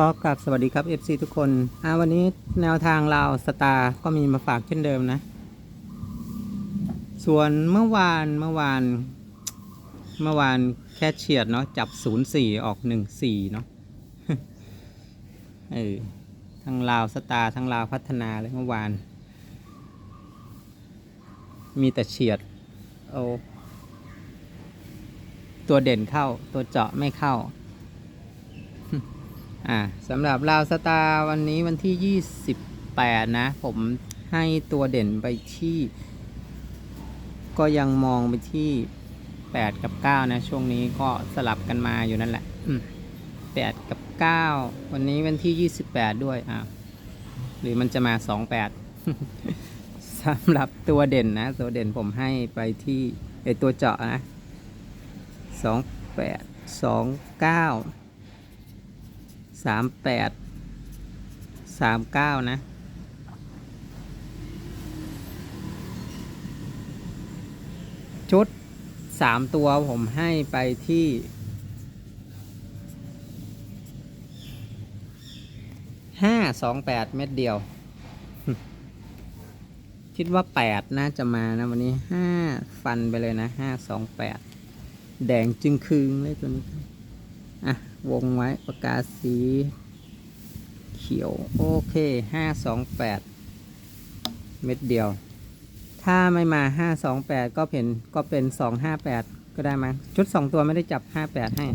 ก็กลับสวัสดีครับ FC ทุกคนอ่าวันนี้แนวทางเราสตาร์ก็มีมาฝากเช่นเดิมนะ ส่วนเมื่อวานเมื่อวาน เมื่อวานแค่เฉียดเนาะจับ 04 ออก 14 เนาะเออทั้งลาวสตาร์ทั้งลาวพัฒนาเลยเมื่อวาน มีแต่เฉียดโอ้ตัวเด่นเข้าตัวเจาะไม่เข้า อ่าสำหรับลาวสตาร์วันนี้วันที่ 28 นะ ผมให้ตัวเด่นไปที่ ก็ยังมองไปที่ 8 กับ 9 นะ ช่วงนี้ก็สลับกันมาอยู่นั่นแหละ8 กับ 9 วันนี้วันที่ 28 ด้วยอ่าหรือมันจะมา 28สำหรับตัวเด่นนะ ตัวเด่นผมให้ไปที่ไอตัวเจาะนะ 28 29 สามแปดสามเก้านะ ชุดสามตัวผมให้ไปที่ห้าสองแปดเม็ดเดียว คิดว่าแปดน่าจะมานะวันนี้ห้าฟันไปเลยนะห้าสองแปดแดงจึงคืงเลยตัวนี้อะ วงไว้ประกาศสี เขียว โอเคห้าสองแปดเม็ดเดียว ถ้าไม่มาห้าสองแปดก็เป็นก็เป็นสองห้าแปดก็ได้มั้งชุดสองตัวไม่ได้จับห้าแปดให้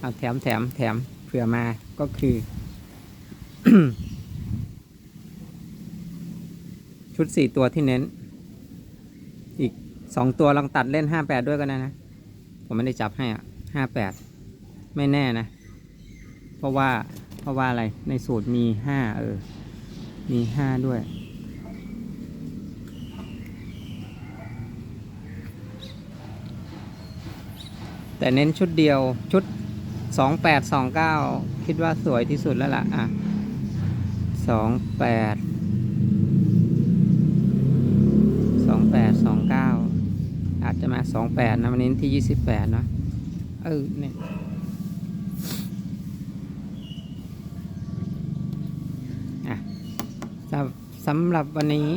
เอาแถมแถมแถมเผื่อมาก็คือ ชุดสี่ตัวที่เน้น อีกสองตัวลองตัดเล่นห้าแปดด้วยก็ได้นะ ผมไม่ได้จับให้อะห้าแปด ไม่แน่นะ เพราะว่าเพราะว่าอะไรในสูตรมีห้าเออ มีห้าด้วย แต่เน้นชุดเดียวชุดสองแปดสองเก้าคิดว่าสวยที่สุดแล้วล่ะ อะสองแปดสองแปดสองเก้าอาจจะมาสองแปดนะวันนี้ที่ยี่สิบแปดเนาะเออเนี่ย สำสำหรับวันนี้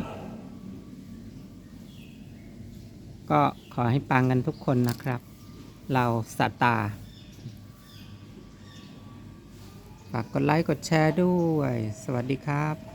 ก็ขอให้ปังกันทุกคนนะครับ เราสตาฝากกดไลค์ กดแชร์ด้วย สวัสดีครับ